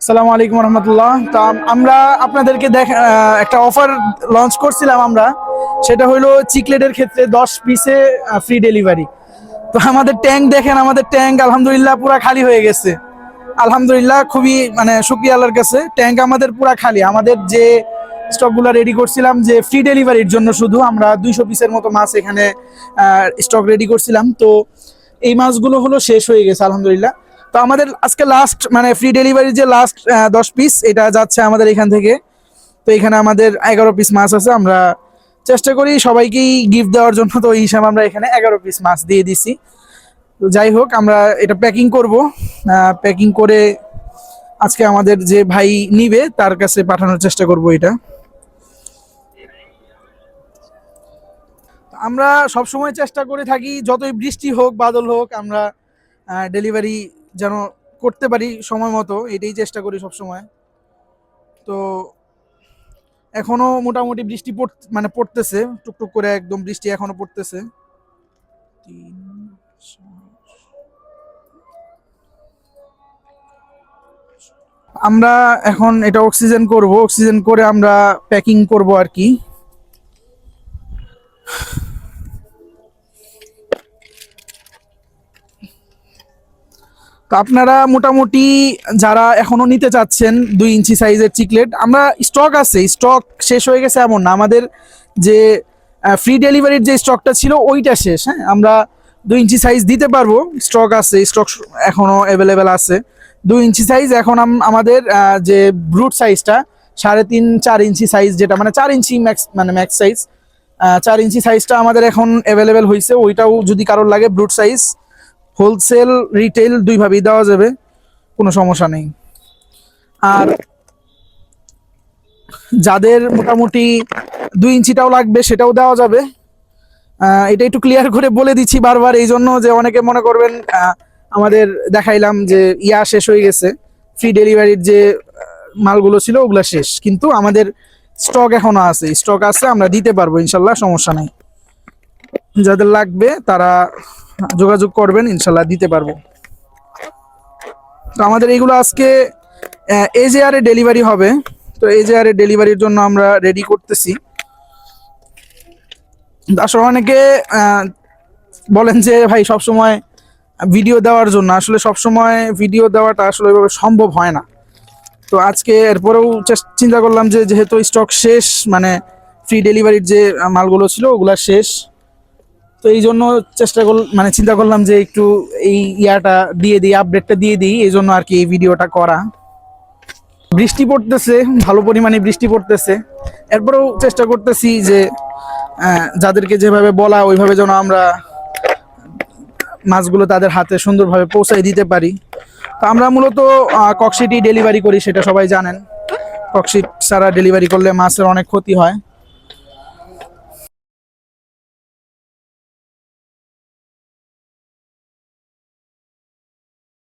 সালামু আলাইকুম রহমতুল্লাহ। তা আমরা আপনাদেরকে দেখ একটা অফার লঞ্চ করছিলাম আমরা। সেটা হলো চিকলেটের ক্ষেত্রে দশ পিসে ফ্রি ডেলিভারি তো আমাদের ট্যাঙ্ক দেখেন, আমাদের ট্যাঙ্ক আলহামদুলিল্লাহ পুরা খালি হয়ে গেছে। আলহামদুলিল্লাহ খুবই মানে শুক্রিয়া আল্লাহর কাছে। ট্যাঙ্ক আমাদের পুরা খালি। আমাদের যে স্টকগুলো রেডি করছিলাম, যে ফ্রি ডেলিভারির জন্য শুধু, আমরা দুইশো পিসের মতো মাছ এখানে স্টক রেডি করছিলাম। তো এই মাছগুলো হলো শেষ হয়ে গেছে, আলহামদুলিল্লাহ। তো আমাদের আজকে লাস্ট মানে ফ্রি ডেলিভারির যে লাস্ট দশ পিস এটা যাচ্ছে আমাদের এখান থেকে। তো এখানে আমাদের এগারো পিস মাছ আছে, আমরা চেষ্টা করি সবাইকেই গিফট দেওয়ার জন্য। তো এই হিসাবে আমরা এখানে এগারো পিস মাছ দিয়ে দিছি। তো যাই হোক, আমরা এটা প্যাকিং করব। প্যাকিং করে আজকে আমাদের যে ভাই নিবে, তার কাছে পাঠানোর চেষ্টা করব এটা। আমরা সব সময় চেষ্টা করে থাকি, যতই বৃষ্টি হোক, বাদল হোক, আমরা ডেলিভারি যেন করতে পারি সময় মতো, এটাই চেষ্টা করি সব সময় তো এখনও মোটামুটি বৃষ্টি পড় মানে পড়তেছে, টুকটুক করে একদম বৃষ্টি এখনও পড়তেছে। আমরা এখন এটা অক্সিজেন করব অক্সিজেন করে আমরা প্যাকিং করব আর কি। আপনারা মোটামুটি যারা এখনও নিতে চাচ্ছেন দুই ইঞ্চি সাইজের চিকলেট, আমরা স্টক আছে স্টক শেষ হয়ে গেছে এমন না। আমাদের যে ফ্রি ডেলিভারির যে স্টকটা ছিল ওইটা শেষ হ্যাঁ? আমরা দুই ইঞ্চি সাইজ দিতে পারব। স্টক আছে স্টক এখনও অ্যাভেলেবেল আছে। দুই ইঞ্চি সাইজ এখন আমাদের যে ব্রুট সাইজটা সাড়ে তিন, চার ইঞ্চি সাইজ যেটা মানে চার ইঞ্চি ম্যাক্স মানে ম্যাক্স সাইজ চার ইঞ্চি সাইজটা আমাদের এখন অ্যাভেলেবেল হয়েছে ওইটাও যদি কারোর লাগে ব্রুট সাইজ হোলসেল রিটেল দুইভাবেই দেওয়া যাবে, কোনো সমস্যা নেই। আর যাদের মোটামুটি দুই ইঞ্চিটাও লাগবে, সেটাও দেওয়া যাবে। এটা একটু ক্লিয়ার করে বলে দিচ্ছি বারবার, এই জন্য যে অনেকে মনে করবেন আমাদের দেখাইলাম যে ইয়া শেষ হয়ে গেছে ফ্রি ডেলিভারির যে মালগুলো ছিল, ওগুলা শেষ। কিন্তু আমাদের স্টক এখনও আছে স্টক আছে, আমরা দিতে পারব, ইনশাল্লাহ, সমস্যা নেই। যাদের লাগবে, তারা যোগাযোগ করবেন, ইনশাল্লাহ দিতে পারব। তো আমাদের এইগুলো আজকে এজেআর ডেলিভারি হবে। তো এজেআর ডেলিভারির জন্য আমরা রেডি করতেছি। আসলে অনেকে বলেন যে, ভাই সব সময় ভিডিও দেওয়ার জন্য। আসলে সব সময় ভিডিও দেওয়াটা আসলে ওইভাবে সম্ভব হয় না। তো আজকে এরপরেও চিন্তা করলাম যে, যেহেতু স্টক শেষ মানে ফ্রি ডেলিভারির যে মালগুলো ছিল, ওগুলা শেষ। তো এই জন্য চেষ্টা করল মানে চিন্তা করলাম যে একটু এই ইয়াটা দিয়ে দিই আপডেটটা দিয়ে দিই, এই জন্য আর কি এই ভিডিওটা করা। বৃষ্টি পড়তেছে, ভালো পরিমাণে বৃষ্টি পড়তেছে। এরপরেও চেষ্টা করতেছি যে যাদেরকে যেভাবে বলা, ওইভাবে যেন আমরা মাছগুলো তাদের হাতে সুন্দরভাবে পৌঁছাই দিতে পারি। তো আমরা মূলত ককশিটি ডেলিভারি করি, সেটা সবাই জানেন। ককশিট ছাড়া ডেলিভারি করলে মাছের অনেক ক্ষতি হয়।